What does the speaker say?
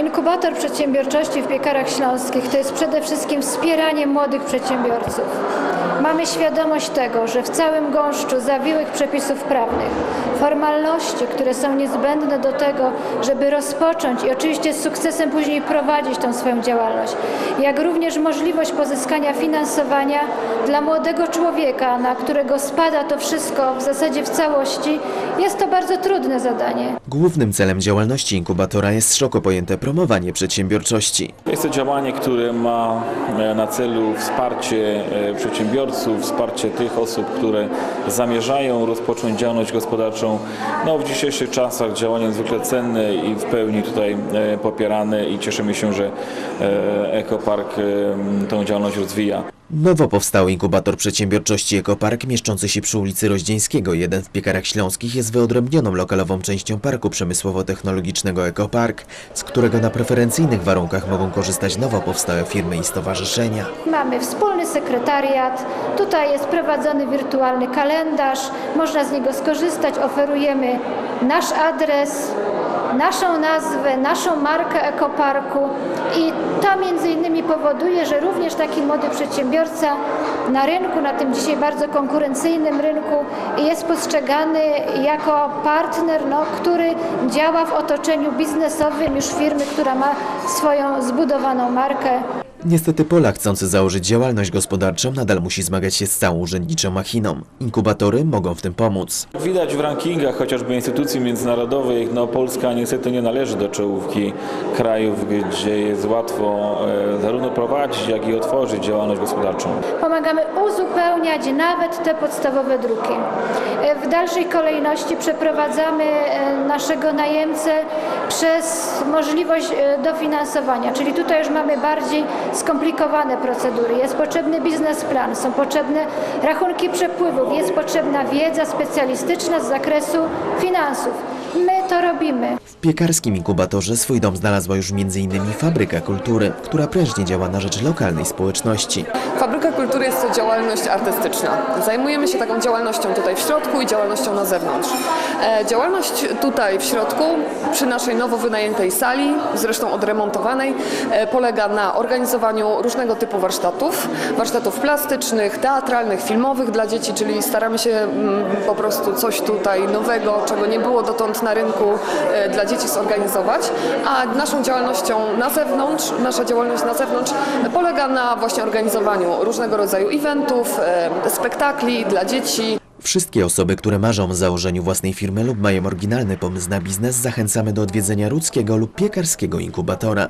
Inkubator przedsiębiorczości w piekarach śląskich to jest przede wszystkim wspieranie młodych przedsiębiorców. Mamy świadomość tego, że w całym gąszczu zawiłych przepisów prawnych, formalności, które są niezbędne do tego, żeby rozpocząć i oczywiście z sukcesem później prowadzić tą swoją działalność, jak również możliwość pozyskania finansowania dla młodego człowieka, na którego spada to wszystko w zasadzie w całości, jest to bardzo trudne zadanie. Głównym celem działalności inkubatora jest szeroko pojęte promowanie przedsiębiorczości. Jest to działanie, które ma e, na celu wsparcie e, przedsiębiorców, wsparcie tych osób, które zamierzają rozpocząć działalność gospodarczą. No, w dzisiejszych czasach działanie niezwykle cenne i w pełni tutaj e, popierane i cieszymy się, że Ekopark tą działalność rozwija. Nowo powstały inkubator przedsiębiorczości Ekopark mieszczący się przy ulicy Roździeńskiego, jeden w Piekarach Śląskich jest wyodrębnioną lokalową częścią Parku Przemysłowo-Technologicznego Ekopark, z którego na preferencyjnych warunkach mogą korzystać nowo powstałe firmy i stowarzyszenia. Mamy wspólny sekretariat, tutaj jest prowadzony wirtualny kalendarz, można z niego skorzystać, oferujemy nasz adres, naszą nazwę, naszą markę ekoparku i to między innymi powoduje, że również taki młody przedsiębiorca na rynku, na tym dzisiaj bardzo konkurencyjnym rynku jest postrzegany jako partner, no, który działa w otoczeniu biznesowym już firmy, która ma swoją zbudowaną markę. Niestety Polak chcący założyć działalność gospodarczą nadal musi zmagać się z całą urzędniczą machiną. Inkubatory mogą w tym pomóc. Widać w rankingach chociażby instytucji międzynarodowych, no Polska niestety nie należy do czołówki krajów, gdzie jest łatwo e, zarówno prowadzić, jak i otworzyć działalność gospodarczą. Pomagamy uzupełniać nawet te podstawowe druki. W dalszej kolejności przeprowadzamy e, naszego najemcę przez możliwość e, dofinansowania, czyli tutaj już mamy bardziej skomplikowane procedury. Jest potrzebny biznesplan, są potrzebne rachunki przepływów, jest potrzebna wiedza specjalistyczna z zakresu finansów. My to robimy. W piekarskim inkubatorze swój dom znalazła już m.in. Fabryka Kultury, która prężnie działa na rzecz lokalnej społeczności. Fabryka Kultury jest to działalność artystyczna. Zajmujemy się taką działalnością tutaj w środku i działalnością na zewnątrz. E, działalność tutaj w środku, przy naszej nowo wynajętej sali, zresztą odremontowanej, e, polega na organizowaniu różnego typu warsztatów, warsztatów plastycznych, teatralnych, filmowych dla dzieci, czyli staramy się mm, po prostu coś tutaj nowego, czego nie było dotąd na rynku e, dla dzieci zorganizować, a naszą działalnością na zewnątrz, nasza działalność na zewnątrz polega na właśnie organizowaniu różnego rodzaju eventów, e, spektakli dla dzieci, Wszystkie osoby, które marzą o założeniu własnej firmy lub mają oryginalny pomysł na biznes, zachęcamy do odwiedzenia ludzkiego lub piekarskiego inkubatora.